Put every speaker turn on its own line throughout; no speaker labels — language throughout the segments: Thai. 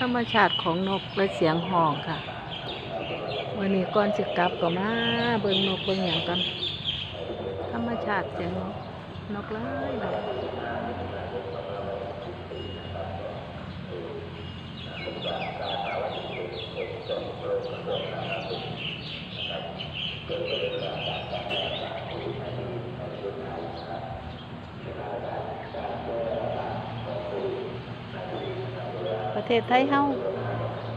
ธรรมชาติของนกและเสียงห้องค่ะวันนี้ก่อนจะกลับก็มาเบิ่งนกเบิ่งอย่างกัน ธรรมชาติเสียงนกนกหลายหลาย ประเทศไทยเฮา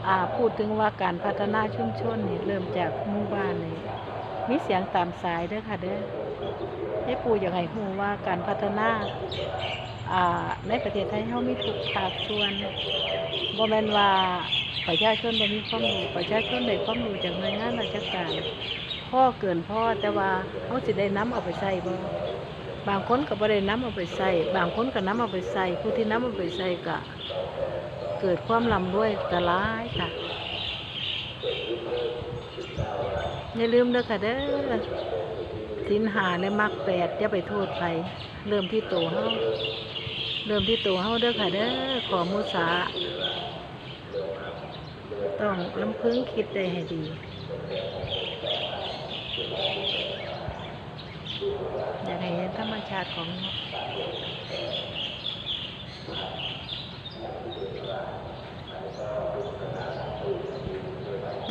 อ่าพูดถึงว่าการพัฒนาชุมชนนี่เริ่มจากหมู่บ้านนี่มีเสียงตามสายเด้อค่ะเด้อให้ปู่อยากให้ฮู้ว่าการพัฒนาอ่าในประเทศไทยเฮามีทุกภาคส่วนบ่แม่นว่าประชาชนบ่มีความรู้ประชาชนได้ความรู้จากหน่วยงานราชการพ่อเกินพ่อแต่ว่าเฮาสิได้นํเอาไปใช้บ่บางคนก็บ่ได้นํเอาไปใช้บางคนก็นํเอาไปใช้ผู้ที่นํเอาไปใช้ก็ เกิดความร่ำรวยก็หลายค่ะ อย่าลืมเด้อค่ะเด้อสินหาและมักแปดอย่าไปโทษใครเริ่มที่ตัวเฮาเริ่มที่ตัวเฮาเด้อค่ะเด้อขอมุสา ต้องลำพึงคิดได้ให้ดีอยากให้เห็นธรรมชาติของ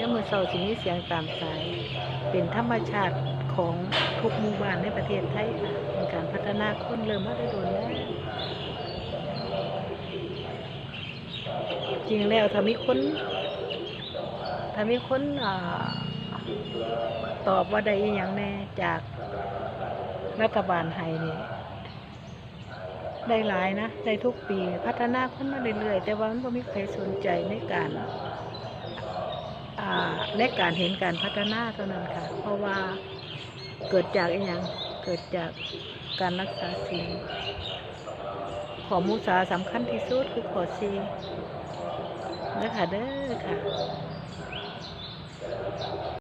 นกเดี๋ยวมือเสาสิมีเสียงตามสาย เป็นธรรมชาติของทุกหมู่บ้านในประเทศไทยเป็นการพัฒนาคนเริ่มมาได้โดนแล้วจริงแล้วถ้ามีคนถ้ามีคนอตอบว่าได้อย่างแน่จากรัฐบาลไทยนี่ได้หลายนะได้ทุกปีพัฒนาขึ้นมาเรื่อยๆ แต่ว่ามันไม่มีใครสนใจในการ ในการเห็นการพัฒนาเท่านั้นค่ะ เพราะว่าเกิดจากอย่างเกิดจากการรักษาศีลขอมุสาสำคัญที่สุดคือขอศีลนะคะเด้อค่ะ